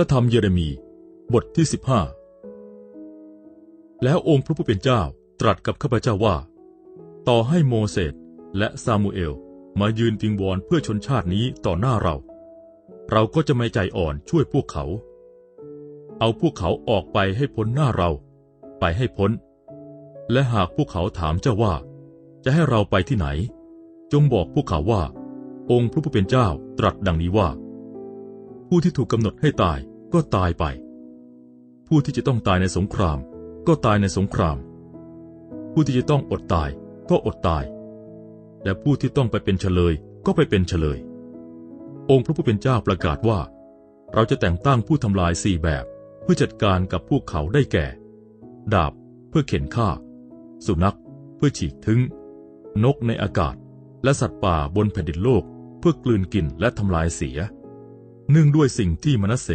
ระธรรมเยเรมี บทที่สิบห้าแล้วองค์พระผู้เป็นเจ้าตรัสกับข้าพเจ้าว่า ต่อให้โมเสสและซามูเอลมายืนวิงวอนเพื่อชนชาตินี้ต่อหน้าเรา เราก็จะไม่ใจอ่อนช่วยพวกเขา เอาพวกเขาออกไปให้พ้นหน้าเรา ไปให้พ้น และหากพวกเขาถามเจ้าว่า จะให้เราไปที่ไหน จงบอกพวกเขาว่า องค์พระผู้เป็นเจ้าตรัสดังนี้ว่า ผู้ที่ถูกกำหนดให้ตาย ก็ตายไป ผู้ที่จะต้องตายในสงคราม ก็ตายในสงคราม ผู้ที่จะต้องอดตายก็อดตาย และผู้ที่ต้องไปเป็นเฉลยก็ไปเป็นเฉลย องค์พระผู้เป็นเจ้าประกาศว่า เราจะแต่งตั้งผู้ทำลายสี่แบบ เพื่อจัดการกับพวกเขาได้แก่ ดาบเพื่อเข็นฆ่า สุนัขเพื่อฉีกทึ้ง นกในอากาศ และสัตว์ป่าบนแผ่นดินโลก เพื่อกลืนกินและทำลายเสีย เนื่องด้วยสิ่งที่มนเส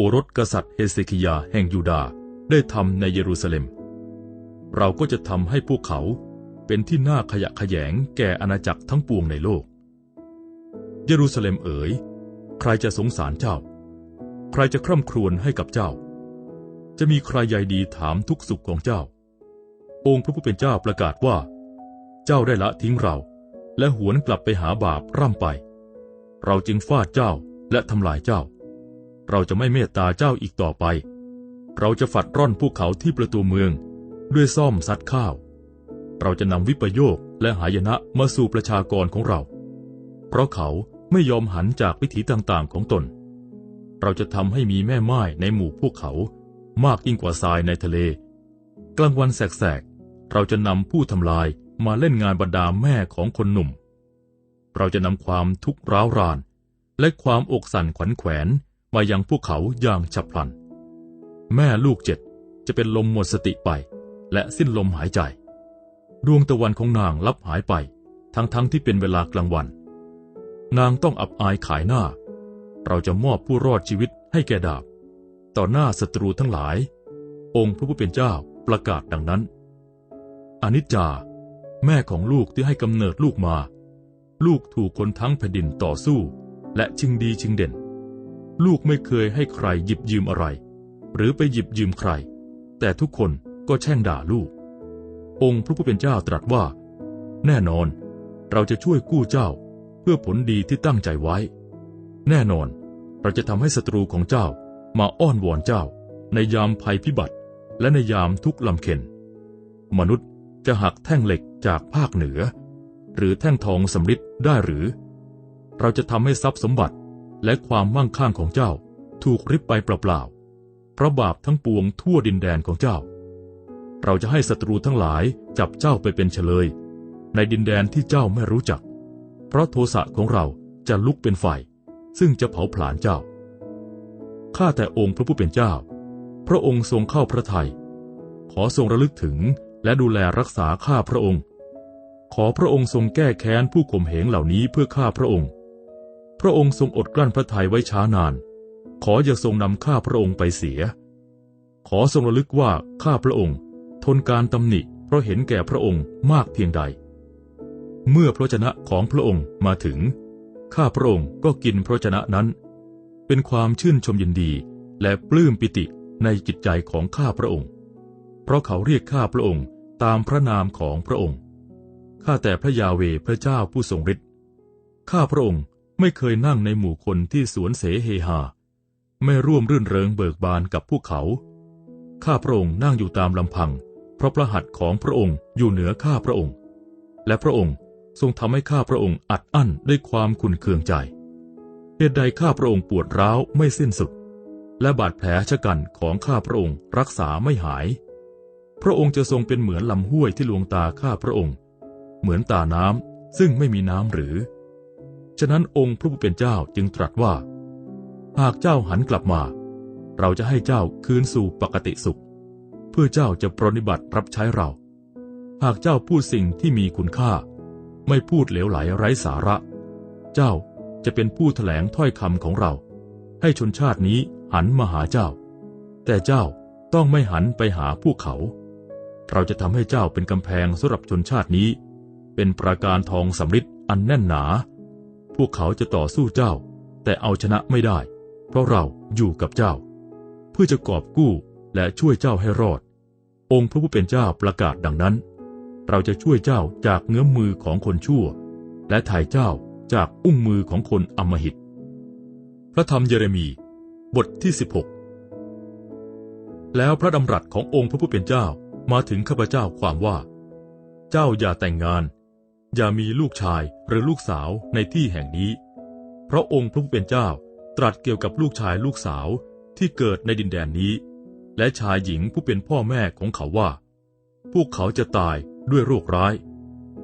โอรสกษัตริย์เฮเซคิยาแห่งยูดาห์ได้ทำในเยรูซาเล็ม เราก็จะทำให้พวกเขาเป็นที่น่าขยะแขยงแก่อาณาจักรทั้งปวงในโลก เยรูซาเล็มเอ๋ย ใครจะสงสารเจ้า ใครจะคร่ำครวญให้กับเจ้า จะมีใครใยดีถามทุกสุขของเจ้า องค์พระผู้เป็นเจ้าประกาศว่า เจ้าได้ละทิ้งเรา และหวนกลับไปหาบาปร่ำไป เราจึงฟาดเจ้าและทำลายเจ้า เราจะไม่เมตตาเจ้าอีกต่อไป เราจะฝัดร่อนพวกเขาที่ประตูเมือง ด้วยซ่อมซัดข้าว เราจะนำวิปโยคและหายนะมาสู่ประชากรของเรา เพราะเขาไม่ยอมหันจากวิถีต่างๆของตน เราจะทำให้มีแม่ไม้ในหมู่พวกเขามากยิ่งกว่าทรายในทะเล กลางวันแสกๆ เราจะนำผู้ทำลายมาเล่นงานบรรดาแม่ของคนหนุ่ม เราจะนำความทุกข์ร้าวราน และความอกสั่นขวัญแขวน มายังพวกเขาอย่างฉับพลัน แม่ลูกเจ็ดจะเป็นลมหมดสติไป และสิ้นลมหายใจ ดวงตะวันของนางลับหายไป ทั้งๆทที่เป็นเวลากลางวัน นางต้องอับอายขายหน้า เราจะมอบผู้รอดชีวิตให้แก่ดาบ ต่อหน้าศัตรูทั้งหลาย องค์พระผู้เป็นเจ้าประกาศดังนั้น อนิจจา แม่ของลูกที่ให้กำเนิดลูกมา ลูกถูกคนทั้งแผ่นดินต่อสู้ และชิงดีชิงเด่น ลูกไม่เคยให้ใครหยิบยืมอะไร หรือไปหยิบยืมใคร แต่ทุกคนก็แช่งด่าลูก องค์พระผู้เป็นเจ้าตรัสว่า แน่นอน เราจะช่วยกู้เจ้า เพื่อผลดีที่ตั้งใจไว้ แน่นอน เราจะทำให้ศัตรูของเจ้ามาอ้อนวอนเจ้า ในยามภัยพิบัติ และในยามทุกข์ลำเค็นมนุษย์จะหักแท่งเหล็กจากภาคเหนือ หรือแท่งทองสำริดได้หรือ เราจะทำให้ทรัพย์สมบัติ และความมั่งคั่งของเจ้าถูกริบไปเปล่าๆ เพราะบาปทั้งปวงทั่วดินแดนของเจ้า เราจะให้ศัตรูทั้งหลายจับเจ้าไปเป็นเฉลย ในดินแดนที่เจ้าไม่รู้จัก เพราะโทสะของเราจะลุกเป็นไฟ ซึ่งจะเผาผลาญเจ้า ข้าแต่องค์พระผู้เป็นเจ้า พระองค์ทรงเข้าพระทยัย ขอทรงระลึกถึงและดูแลรักษาข้าพระองค์ ขอพระองค์ทรงแก้แค้นผู้ข่มเหงเหล่านี้เพื่อข้าพระองค์ พระองค์ทรงอดกลั้นพระทัยไว้ช้านาน ขออย่าทรงนำข้าพระองค์ไปเสีย ขอทรงระลึกว่าข้าพระองค์ ทนการตำหนิเพราะเห็นแก่พระองค์มากเพียงใด เมื่อพระชนะของพระองค์มาถึง ข้าพระองค์ก็กินพระชนะนั้น เป็นความชื่นชมยินดีและปลื้มปิติในจิตใจของข้าพระองค์ เพราะเขาเรียกข้าพระองค์ตามพระนามของพระองค์ ข้าแต่พระยาเวพระเจ้าผู้ทรงฤทธิ์ ข้าพระองค์ ไม่เคยนั่งในหมู่คนที่สวนเสเฮหา ไม่ร่วมรื่นเริงเบิกบานกับพวกเขา ข้าพระองค์นั่งอยู่ตามลำพัง เพราะพระหัตถ์ของพระองค์อยู่เหนือข้าพระองค์ และพระองค์ทรงทำให้ข้าพระองค์อัดอั้นด้วยความขุ่นเคืองใจ เหตุใดข้าพระองค์ปวดร้าวไม่สิ้นสุด และบาดแผลชะกันของข้าพระองค์รักษาไม่หาย พระองค์จะทรงเป็นเหมือนลำห้วยที่ลวงตาข้าพระองค์ เหมือนตาน้ำซึ่งไม่มีน้ำหรือ ฉะนั้นองค์พระผู้เป็นเจ้าจึงตรัสว่า หากเจ้าหันกลับมา เราจะให้เจ้าคืนสู่ปกติสุข เพื่อเจ้าจะปรนิบัติรับใช้เรา หากเจ้าพูดสิ่งที่มีคุณค่า ไม่พูดเหลวไหลไร้สาระ เจ้าจะเป็นผู้แถลงถ้อยคำของเรา ให้ชนชาตินี้หันมาหาเจ้า แต่เจ้าต้องไม่หันไปหาพวกเขา เราจะทำให้เจ้าเป็นกำแพงสำหรับชนชาตินี้ เป็นประการทองสำริดอันแน่นหนา พวกเขาจะต่อสู้เจ้า แต่เอาชนะไม่ได้ เพราะเราอยู่กับเจ้า เพื่อจะกอบกู้และช่วยเจ้าให้รอด องค์พระผู้เป็นเจ้าประกาศดังนั้น เราจะช่วยเจ้าจากเงื้อมมือของคนชั่ว และถ่ายเจ้าจากอุ้งมือของคนอำมหิต พระธรรมเยเรมี บทที่ 16 แล้วพระดำรัสขององค์พระผู้เป็นเจ้ามาถึงข้าพเจ้าความว่า เจ้าอย่าแต่งงาน อย่ามีลูกชายหรือลูกสาวในที่แห่งนี้ เพราะองค์พระผู้เป็นเจ้าตรัสเกี่ยวกับลูกชายลูกสาวที่เกิดในดินแดนนี้ และชายหญิงผู้เป็นพ่อแม่ของเขาว่า พวกเขาจะตายด้วยโรคร้าย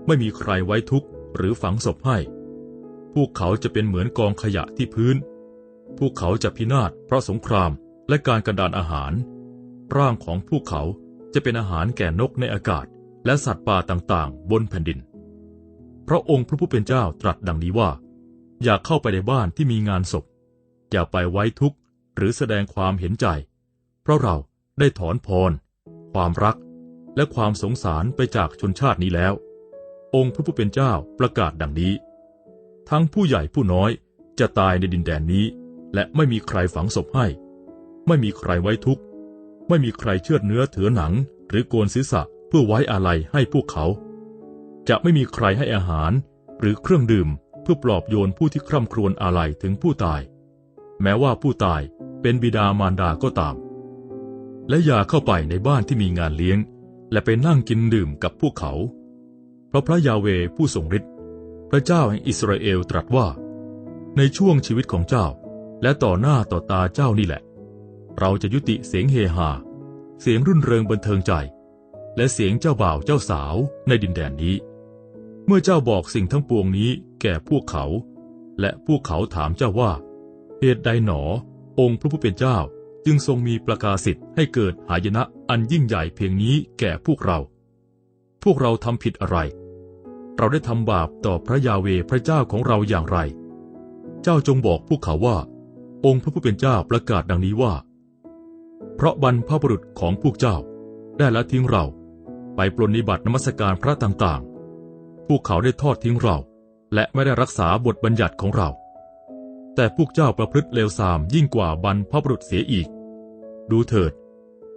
ไม่มีใครไว้ทุกข์หรือฝังศพให้ พวกเขาจะเป็นเหมือนกองขยะที่พื้น พวกเขาจะพินาศเพราะสงครามและการกระดานอาหาร ร่างของพวกเขาจะเป็นอาหารแก่นกในอากาศ และสัตว์ป่าต่างๆ บนแผ่นดิน พระองค์พระผู้เป็นเจ้าตรัสดังนี้ว่า อย่าเข้าไปในบ้านที่มีงานศพ อย่าไปไว้ทุกข์หรือแสดงความเห็นใจ เพราะเราได้ถอนพร ความรัก และความสงสารไปจากชนชาตินี้แล้ว องค์พระผู้เป็นเจ้าประกาศดังนี้ ทั้งผู้ใหญ่ผู้น้อยจะตายในดินแดนนี้ และไม่มีใครฝังศพให้ ไม่มีใครไว้ทุกข์ ไม่มีใครเชือดเนื้อเถือหนัง หรือโกนศีรษะเพื่อไว้อาลัยให้พวกเขา จะไม่มีใครให้อาหาร หรือเครื่องดื่มเพื่อปลอบโยนผู้ที่คร่ำครวญอาลัยถึงผู้ตาย แม้ว่าผู้ตายเป็นบิดามารดาก็ตาม และอย่าเข้าไปในบ้านที่มีงานเลี้ยง และไปนั่งกินดื่มกับพวกเขา เพราะพระยาเวผู้ทรงฤทธิ์พระเจ้าแห่งอิสราเอลตรัสว่า ในช่วงชีวิตของเจ้า และต่อหน้าต่อตาเจ้านี่แหละ เราจะยุติเสียงเฮฮาเสียงรื่นเริงบันเทิงใจ และเสียงเจ้าบ่าวเจ้าสาวในดินแดนนี้ เมื่อเจ้าบอกสิ่งทั้งปวงนี้แก่พวกเขา และพวกเขาถามเจ้าว่า เหตุใดหนอ องค์พระผู้เป็นเจ้าจึงทรงมีประกาศสิทธิ์ให้เกิดหายนะอันยิ่งใหญ่เพียงนี้แก่พวกเรา พวกเราทำผิดอะไร เราได้ทำบาปต่อพระยาเวพระเจ้าของเราอย่างไร เจ้าจงบอกพวกเขาว่า องค์พระผู้เป็นเจ้าประกาศดังนี้ว่า เพราะบรรพบุรุษของพวกเจ้า ได้ละทิ้งเรา ไปปรนนิบัตินมัสการพระต่างๆ พวกเขาได้ทอดทิ้งเรา และไม่ได้รักษาบทบัญญัติของเรา แต่พวกเจ้าประพฤติเลวทรามยิ่งกว่าบรรพบุรุษเสียอีก ดูเถิด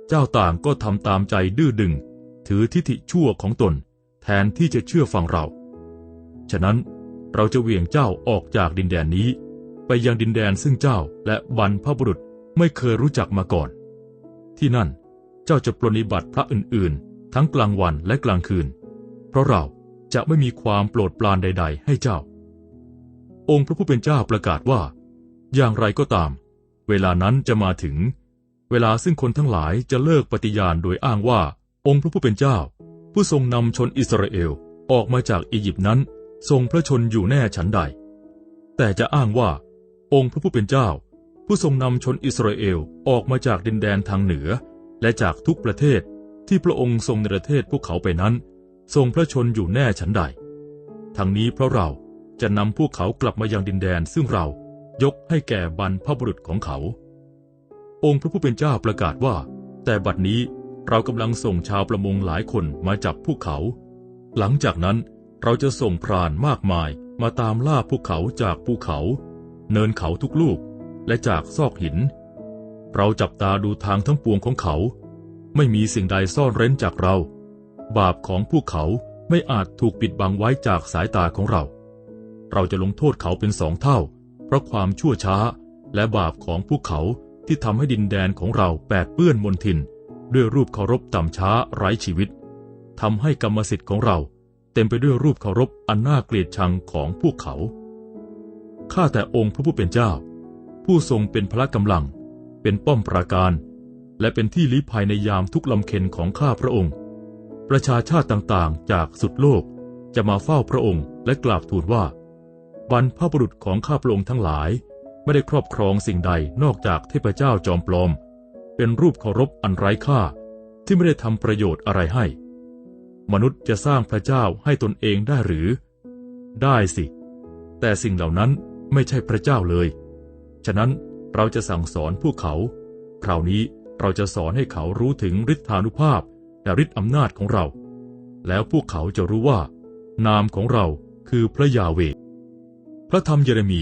เจ้าต่างก็ทำตามใจดื้อดึง ถือทิฐิชั่วของตน แทนที่จะเชื่อฟังเรา ฉะนั้นเราจะเหวี่ยงเจ้าออกจากดินแดนนี้ ไปยังดินแดนซึ่งเจ้าและบรรพบุรุษไม่เคยรู้จักมาก่อน ที่นั่นเจ้าจะปรนนิบัติพระอื่นๆ ทั้งกลางวันและกลางคืน เพราะเรา จะไม่มีความโปรดปรานใด ๆ ให้เจ้า องค์พระผู้เป็นเจ้าประกาศว่า อย่างไรก็ตาม เวลานั้นจะมาถึง เวลาซึ่งคนทั้งหลายจะเลิกปฏิญาณโดยอ้างว่า องค์พระผู้เป็นเจ้า ผู้ทรงนำชนอิสราเอลออกมาจากอียิปต์นั้น ทรงพระชนอยู่แน่ฉันใด แต่จะอ้างว่า องค์พระผู้เป็นเจ้า ผู้ทรงนำชนอิสราเอลออกมาจากดินแดนทางเหนือ และจากทุกประเทศที่พระองค์ทรงในประเทศพวกเขาไปนั้น ทรงพระชนอยู่แน่ฉันใด ทั้งนี้เพราะเราจะนำพวกเขากลับมายังดินแดนซึ่งเรายกให้แก่บรรพบุรุษของเขา องค์พระผู้เป็นเจ้าประกาศว่า แต่บัดนี้เรากำลังส่งชาวประมงหลายคนมาจับพวกเขา หลังจากนั้นเราจะส่งพรานมากมายมาตามล่าพวกเขาจากภูเขา เนินเขาทุกลูกและจากซอกหิน เราจับตาดูทางทั้งปวงของเขา ไม่มีสิ่งใดซ่อนเร้นจากเรา บาปของพวกเขาไม่อาจถูกปิดบังไว้จากสายตาของเรา เราจะลงโทษเขาเป็นสองเท่า เพราะความชั่วช้าและบาปของพวกเขาที่ทำให้ดินแดนของเราแปดเปื้อนมนทิน ด้วยรูปเคารพต่ำช้าไร้ชีวิตทำให้กรรมสิทธิ์ของเรา เต็มไปด้วยรูปเคารพอันน่าเกลียดชังของพวกเขา ข้าแต่องค์พระผู้เป็นเจ้า ผู้ทรงเป็นพละกำลัง เป็นป้อมปราการ และเป็นที่ลี้ภัยในยามทุกลำเค็นของข้าพระองค์ ประชาชาติต่างๆ จากสุดโลกจะมาเฝ้าพระองค์และกราบทูลว่า บรรพบุรุษของข้าพระองค์ทั้งหลาย ไม่ได้ครอบครองสิ่งใดนอกจากเทพเจ้าจอมปลอม เป็นรูปเคารพอันไร้ค่าที่ไม่ได้ทำประโยชน์อะไรให้ มนุษย์จะสร้างพระเจ้าให้ตนเองได้หรือ ได้สิ แต่สิ่งเหล่านั้นไม่ใช่พระเจ้าเลย ฉะนั้นเราจะสั่งสอนพวกเขา คราวนี้เราจะสอนให้เขารู้ถึงฤทธานุภาพ และฤทธิอำนาจของเรา แล้วพวกเขาจะรู้ว่า นามของเราคือพระยาเว พระธรรมเยเรมี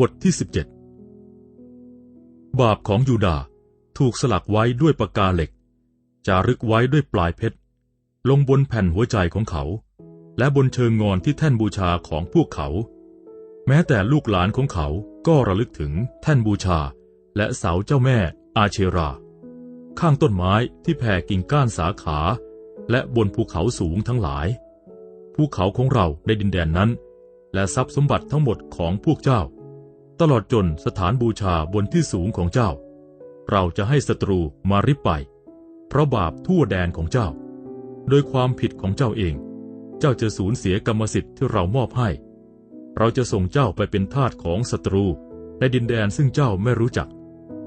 บทที่ 17 บาปของยูดาถูกสลักไว้ด้วยปากกาเหล็ก จารึกไว้ด้วยปลายเพชร ลงบนแผ่นหัวใจของเขา และบนเชิงงอนที่แท่นบูชาของพวกเขา แม้แต่ลูกหลานของเขาก็ระลึกถึงแท่นบูชา และเสาเจ้าแม่อาเชรา ข้างต้นไม้ที่แผ่กิ่งก้านสาขา และบนภูเขาสูงทั้งหลาย ภูเขาของเราในดินแดนนั้น และทรัพย์สมบัติทั้งหมดของพวกเจ้า ตลอดจนสถานบูชาบนที่สูงของเจ้า เราจะให้ศัตรูมาริบไป เพราะบาปทั่วแดนของเจ้า โดยความผิดของเจ้าเอง เจ้าจะสูญเสียกรรมสิทธิ์ที่เรามอบให้ เราจะส่งเจ้าไปเป็นทาสของศัตรูในดินแดนซึ่งเจ้าไม่รู้จัก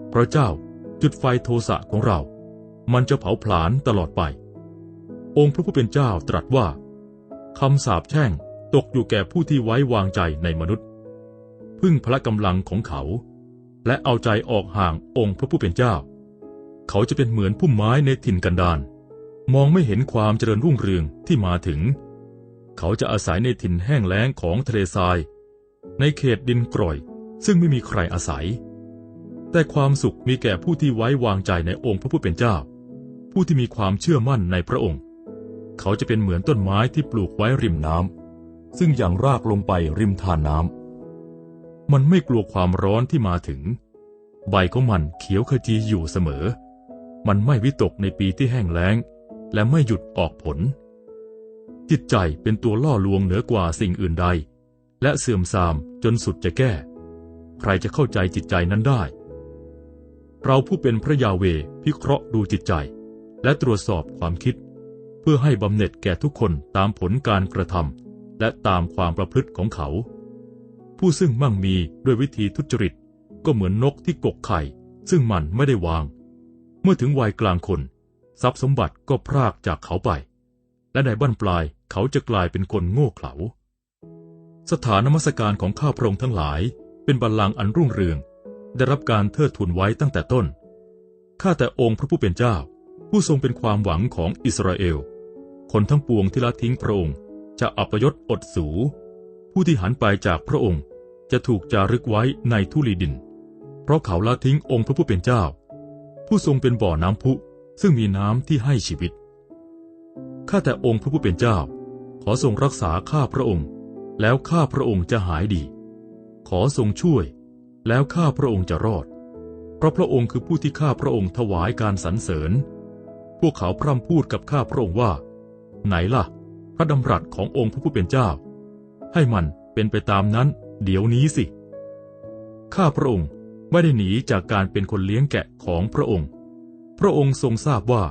เพราะเจ้า จุดไฟโทสะของเรา มันจะเผาผลาญตลอดไป องค์พระผู้เป็นเจ้าตรัสว่าคำสาปแช่งตกอยู่แก่ผู้ที่ไว้วางใจในมนุษย์ พึ่งพละกำลังของเขา และเอาใจออกห่างองค์พระผู้เป็นเจ้า เขาจะเป็นเหมือนพุ่มไม้ในถิ่นกันดารมองไม่เห็นความเจริญรุ่งเรืองที่มาถึง เขาจะอาศัยในถิ่นแห้งแล้งของทะเลทราย ในเขตดินกร่อย ซึ่งไม่มีใครอาศัย แต่ความสุขมีแก่ผู้ที่ไว้วางใจในองค์พระผู้เป็นเจ้า ผู้ที่มีความเชื่อมั่นในพระองค์ เขาจะเป็นเหมือนต้นไม้ที่ปลูกไว้ริมน้ำซึ่งอยังรากลงไปริมทานน้ำมันไม่กลัวความร้อนที่มาถึง ใบของมันเขียวขจีอยู่เสมอ มันไม่วิตกในปีที่แห้งแล้ง และไม่หยุดออกผล จิตใจเป็นตัวล่อลวงเหนือกว่าสิ่งอื่นใด และเสื่อมทรามจนสุดจะแก้ ใครจะเข้าใจจิตใจนั้นได้ เราผู้เป็นพระยาเวพิเคราะห์ดูจิตใจ และตรวจสอบความคิด เพื่อให้บำเหน็จแก่ทุกคนตามผลการกระทำและตามความประพฤติของเขา ผู้ซึ่งมั่งมีด้วยวิธีทุจริต ก็เหมือนนกที่กกไข่ ซึ่งมันไม่ได้วาง เมื่อถึงวัยกลางคน ทรัพย์สมบัติก็พรากจากเขาไป และในบั้นปลายเขาจะกลายเป็นคนโง่เขลาสถานนมัสการของข้าพระองค์ทั้งหลาย เป็นบัลลังก์อันรุ่งเรือง ได้รับการเทิดทูนไว้ตั้งแต่ต้น ข้าแต่องค์พระผู้เป็นเจ้า ผู้ทรงเป็นความหวังของอิสราเอล คนทั้งปวงที่ละทิ้งพระองค์ จะอัปยศอดสู ผู้ที่หันไปจากพระองค์จะถูกจารึกไว้ในทุลีดิน เพราะเขาละทิ้งองค์พระผู้เป็นเจ้า ผู้ทรงเป็นบ่อน้ำพุซึ่งมีน้ำที่ให้ชีวิต ข้าแต่องค์พระผู้เป็นเจ้า ขอทรงรักษาข้าพระองค์ แล้วข้าพระองค์จะหายดี ขอทรงช่วย แล้วข้าพระองค์จะรอด เพราะพระองค์คือผู้ที่ข้าพระองค์ถวายการสรรเสริญ พวกเขาพร่ำพูดกับข้าพระองค์ว่า ไหนล่ะ พระดำรัสขององค์พระผู้เป็นเจ้า ให้มันเป็นไปตามนั้น เดี๋ยวนี้สิ ข้าพระองค์ไม่ได้หนีจากการเป็นคนเลี้ยงแกะของพระองค์ พระองค์ทรงทราบว่า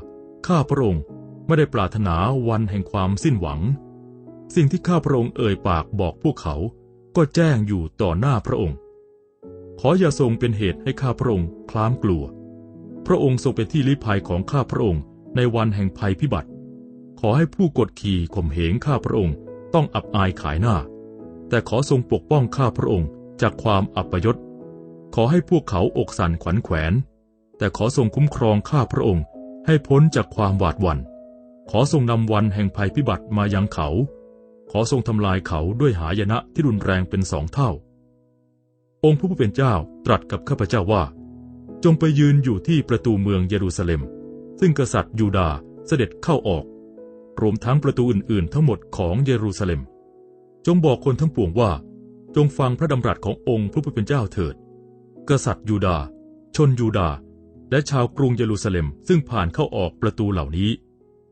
ข้าพระองค์ไม่ได้ปรารถนาวันแห่งความสิ้นหวัง สิ่งที่ข้าพระองค์เอ่ยปากบอกพวกเขา ก็แจ้งอยู่ต่อหน้าพระองค์ ขออย่าทรงเป็นเหตุให้ข้าพระองค์คล้ามกลัว พระองค์ทรงเป็นที่ลี้ภัยของข้าพระองค์ในวันแห่งภัยพิบัติ ขอให้ผู้กดขี่ข่มเหงข้าพระองค์ต้องอับอายขายหน้า แต่ขอทรงปกป้องข้าพระองค์จากความอัปยศ ขอให้พวกเขาอกสั่นขวัญแขวน แต่ขอทรงคุ้มครองข้าพระองค์ให้พ้นจากความหวาดหวัน่น ขอทรงนำวันแห่งภัยพิบัติมายังเขา ขอทรงทำลายเขาด้วยหายนะที่รุนแรงเป็นสองเท่า องค์พระผู้เป็นเจ้าตรัสกับข้าพเจ้าว่า จงไปยืนอยู่ที่ประตูเมืองเยรูซาเล็ม ซึ่งกษัตริย์ยูดาเสด็จเข้าออก รวมทั้งประตูอื่นๆ ทั้งหมดของเยรูซาเล็ม จงบอกคนทั้งปวงว่า จงฟังพระดำรัสขององค์พระผู้เป็นเจ้าเถิด กษัตริย์ยูดา ชนยูดา และชาวกรุงเยรูซาเล็ม ซึ่งผ่านเข้าออกประตูเหล่านี้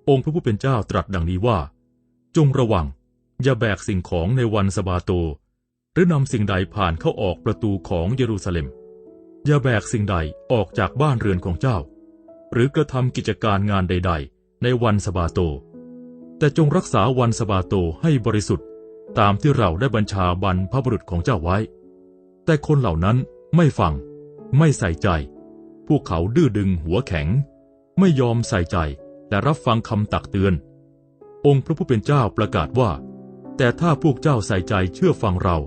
องค์พระผู้เป็นเจ้าตรัสดังนี้ว่า จงระวัง อย่าแบกสิ่งของในวันสบาโต หรือนำสิ่งใดผ่านเข้าออกประตูของเยรูซาเล็ม อย่าแบกสิ่งใดออกจากบ้านเรือนของเจ้า หรือกระทำกิจการงานใด ๆ ในวันสบาโต แต่จงรักษาวันสบาโตให้บริสุทธิ์ ตามที่เราได้บัญชาบรรพบุรุษของเจ้าไว้ แต่คนเหล่านั้นไม่ฟัง ไม่ใส่ใจ พวกเขาดื้อดึงหัวแข็ง ไม่ยอมใส่ใจและรับฟังคำตักเตือน องค์พระผู้เป็นเจ้าประกาศว่า แต่ถ้าพวกเจ้าใส่ใจเชื่อฟังเรา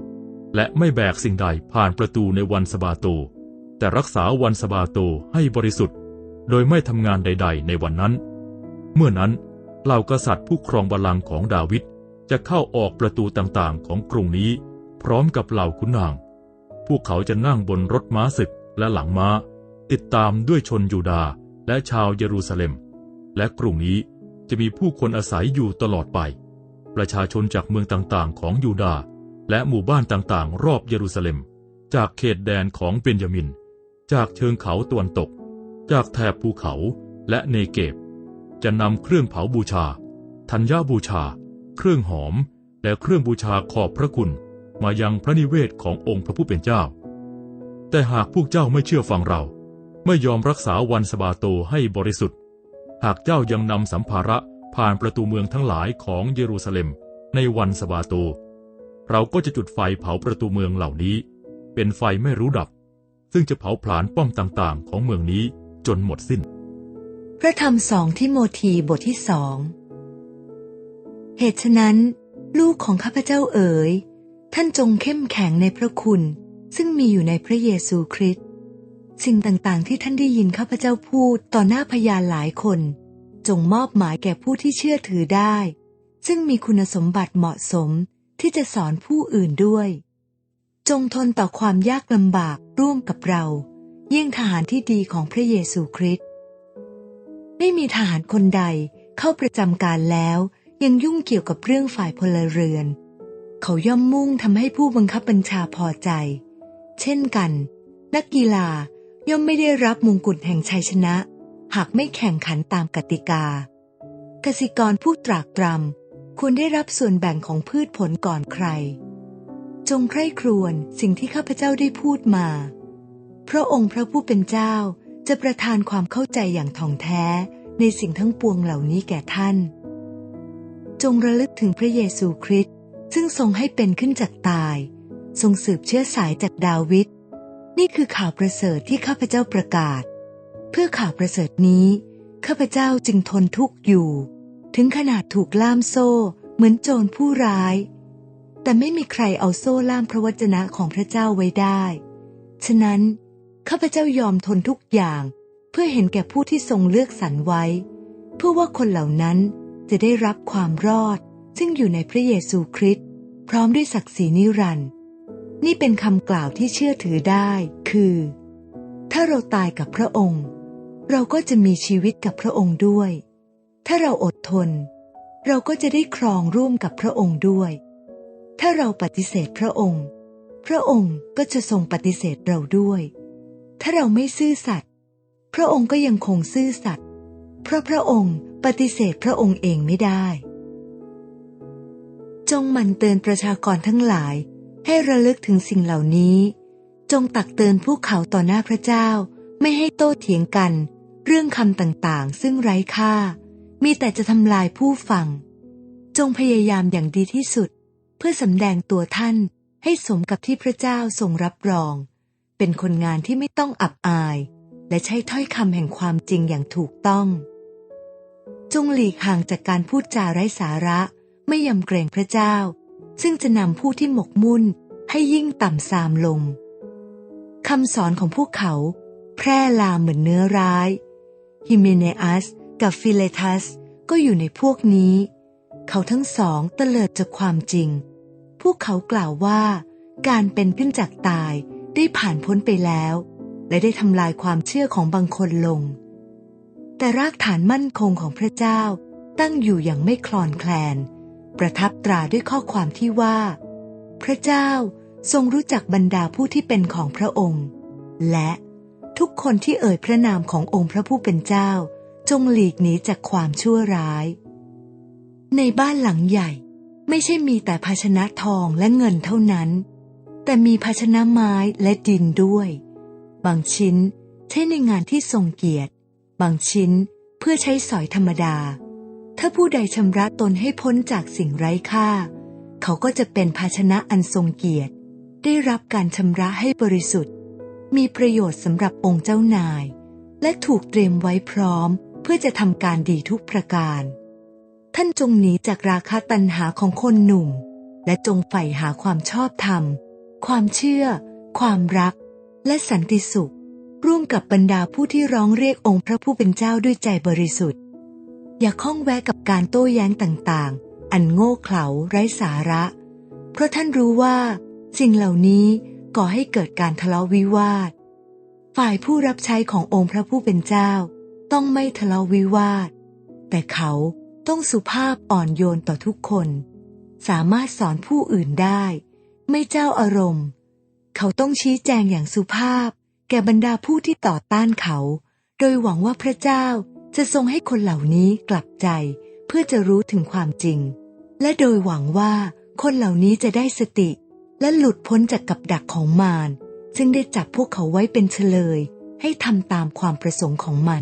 และไม่แบกสิ่งใดผ่านประตูในวันสบาโต แต่รักษาวันสบาโตให้บริสุทธิ์ โดยไม่ทำงานใด ๆ ในวันนั้น เมื่อนั้นเหล่ากษัตริย์ผู้ครองบัลลังก์ของดาวิดจะเข้าออกประตูต่างๆ ของกรุงนี้ พร้อมกับเหล่าขุนนาง พวกเขาจะนั่งบนรถม้าศึกและหลังม้า ติดตามด้วยชนยูดาห์และชาวเยรูซาเล็ม และกรุงนี้จะมีผู้คนอาศัยอยู่ตลอดไป ประชาชนจากเมืองต่างๆ ของยูดาห์ และหมู่บ้านต่างๆ รอบเยรูซาเล็ม จากเขตแดนของเบนยามิน จากเชิงเขาตะวันตก จากแถบภูเขาและเนเกบ จะนำเครื่องเผาบูชา ธัญญาบูชา เครื่องหอม และเครื่องบูชาขอบพระคุณ มายังพระนิเวศขององค์พระผู้เป็นเจ้า แต่หากพวกเจ้าไม่เชื่อฟังเรา ไม่ยอมรักษาวันสบาโตให้บริสุทธิ์ หากเจ้ายังนำสัมภาระผ่านประตูเมืองทั้งหลายของเยรูซาเล็มในวันสบาโต เราก็จะจุดไฟเผาประตูเมืองเหล่านี้ เป็นไฟไม่รู้ดับ ซึ่งจะเผาผลาญป้อมต่างๆ ของเมืองนี้จนหมดสิ้น พระธรรมสองทิโมธีบทที่สองเหตุฉะนั้น ลูกของข้าพเจ้าเอ๋ย ท่านจงเข้มแข็งในพระคุณ ซึ่งมีอยู่ในพระเยซูคริสต์สิ่งต่างๆ ที่ท่านได้ยินข้าพเจ้าพูดต่อหน้าพยานหลายคน จงมอบหมายแก่ผู้ที่เชื่อถือได้ ซึ่งมีคุณสมบัติเหมาะสม ที่จะสอนผู้อื่นด้วย จงทนต่อความยากลำบากร่วมกับเราเยี่ยงทหารที่ดีของพระเยซูคริสต์ไม่มีทหารคนใดเข้าประจำการแล้ว ยังยุ่งเกี่ยวกับเรื่องฝ่ายพลเรือน เขาย่อมมุ่งทำให้ผู้บังคับบัญชาพอใจ เช่นกัน นักกีฬาย่อมไม่ได้รับมงกุฎแห่งชัยชนะ หากไม่แข่งขันตามกติกา กสิกรผู้ตรากตรำ ควรได้รับส่วนแบ่งของพืชผลก่อนใคร จงใคร่ครวญสิ่งที่ข้าพเจ้าได้พูดมา พระองค์พระผู้เป็นเจ้าจะประทานความเข้าใจอย่างท่องแท้ในสิ่งทั้งปวงเหล่านี้แก่ท่าน จงระลึกถึงพระเยซูคริสต์ซึ่งทรงให้เป็นขึ้นจากตาย ทรงสืบเชื้อสายจากดาวิดนี่คือข่าวประเสริฐที่ข้าพเจ้าประกาศ เพื่อข่าวประเสริฐนี้ข้าพเจ้าจึงทนทุกข์อยู่ ถึงขนาดถูกล่ามโซ่ เหมือนโจรผู้ร้าย แต่ไม่มีใครเอาโซ่ล่ามพระวจนะของพระเจ้าไว้ได้ ฉะนั้น ข้าพเจ้ายอมทนทุกอย่าง เพื่อเห็นแก่ผู้ที่ทรงเลือกสรรไว้ เพื่อว่าคนเหล่านั้นจะได้รับความรอด ซึ่งอยู่ในพระเยซูคริสต์พร้อมด้วยศักดิ์ศรีนิรันดร์นี่เป็นคำกล่าวที่เชื่อถือได้ คือ ถ้าเราตายกับพระองค์ เราก็จะมีชีวิตกับพระองค์ด้วย ถ้าเราอดทน เราก็จะได้ครองร่วมกับพระองค์ด้วย ถ้าเราปฏิเสธพระองค์ พระองค์ก็จะทรงปฏิเสธเราด้วย ถ้าเราไม่ซื่อสัตย์พระองค์ก็ยังคงซื่อสัตย์เพราะพระองค์ปฏิเสธพระองค์เองไม่ได้ จงหมั่นเตือนประชากรทั้งหลาย ให้ระลึกถึงสิ่งเหล่านี้ จงตักเตือนผู้เขาต่อหน้าพระเจ้า ไม่ให้โต้เถียงกัน เรื่องคำต่างๆ ซึ่งไร้ค่า มีแต่จะทำลายผู้ฟัง จงพยายามอย่างดีที่สุด เพื่อสำแดงตัวท่านให้สมกับที่พระเจ้าทรงรับรอง เป็นคนงานที่ไม่ต้องอับอาย และใช้ถ้อยคำแห่งความจริงอย่างถูกต้อง จงหลีกห่างจากการพูดจาไร้สาระไม่ยำเกรงพระเจ้า ซึ่งจะนำผู้ที่หมกมุ่นให้ยิ่งต่ำทรามลงคำสอนของพวกเขา แพร่ลามเหมือนเนื้อร้ายฮิเมเนอัส กับฟิเลทัสก็อยู่ในพวกนี้ เขาทั้งสองเตลิดจากความจริง พวกเขากล่าวว่า การเป็นขึ้นจากตายได้ผ่านพ้นไปแล้ว และได้ทำลายความเชื่อของบางคนลง แต่รากฐานมั่นคงของพระเจ้าตั้งอยู่อย่างไม่คลอนแคลน ประทับตราด้วยข้อความที่ว่า พระเจ้าทรงรู้จักบรรดาผู้ที่เป็นของพระองค์ และทุกคนที่เอ่ยพระนามขององค์พระผู้เป็นเจ้า จงหลีกหนีจากความชั่วร้าย ในบ้านหลังใหญ่ ไม่ใช่มีแต่ภาชนะทองและเงินเท่านั้น แต่มีภาชนะไม้และดินด้วย บางชิ้นใช้ในงานที่ทรงเกียรติ บางชิ้นเพื่อใช้สอยธรรมดา ถ้าผู้ใดชำระตนให้พ้นจากสิ่งไร้ค่า เขาก็จะเป็นภาชนะอันทรงเกียรติ ได้รับการชำระให้บริสุทธิ์ มีประโยชน์สำหรับองค์เจ้านาย และถูกเตรียมไว้พร้อม เพื่อจะทำการดีทุกประการ ท่านจงหนีจากราคะตัณหาของคนหนุ่ม และจงใฝ่หาความชอบธรรม ความเชื่อ ความรัก และสันติสุข ร่วมกับบรรดาผู้ที่ร้องเรียกองค์พระผู้เป็นเจ้าด้วยใจบริสุทธิ์ อย่าข้องแวะกับการโต้แย้งต่างๆ อันโง่เขลาไร้สาระ เพราะท่านรู้ว่า สิ่งเหล่านี้ก่อให้เกิดการทะเลาะวิวาท ฝ่ายผู้รับใช้ขององค์พระผู้เป็นเจ้า ต้องไม่ทะเลาะวิวาท แต่เขาต้องสุภาพอ่อนโยนต่อทุกคน สามารถสอนผู้อื่นได้ ไม่เจ้าอารมณ์ เขาต้องชี้แจงอย่างสุภาพ แก่บรรดาผู้ที่ต่อต้านเขา โดยหวังว่าพระเจ้าจะทรงให้คนเหล่านี้กลับใจ เพื่อจะรู้ถึงความจริง และโดยหวังว่าคนเหล่านี้จะได้สติ และหลุดพ้นจากกับดักของมารซึ่งได้จับพวกเขาไว้เป็นเฉลย ให้ทำตามความประสงค์ของมัน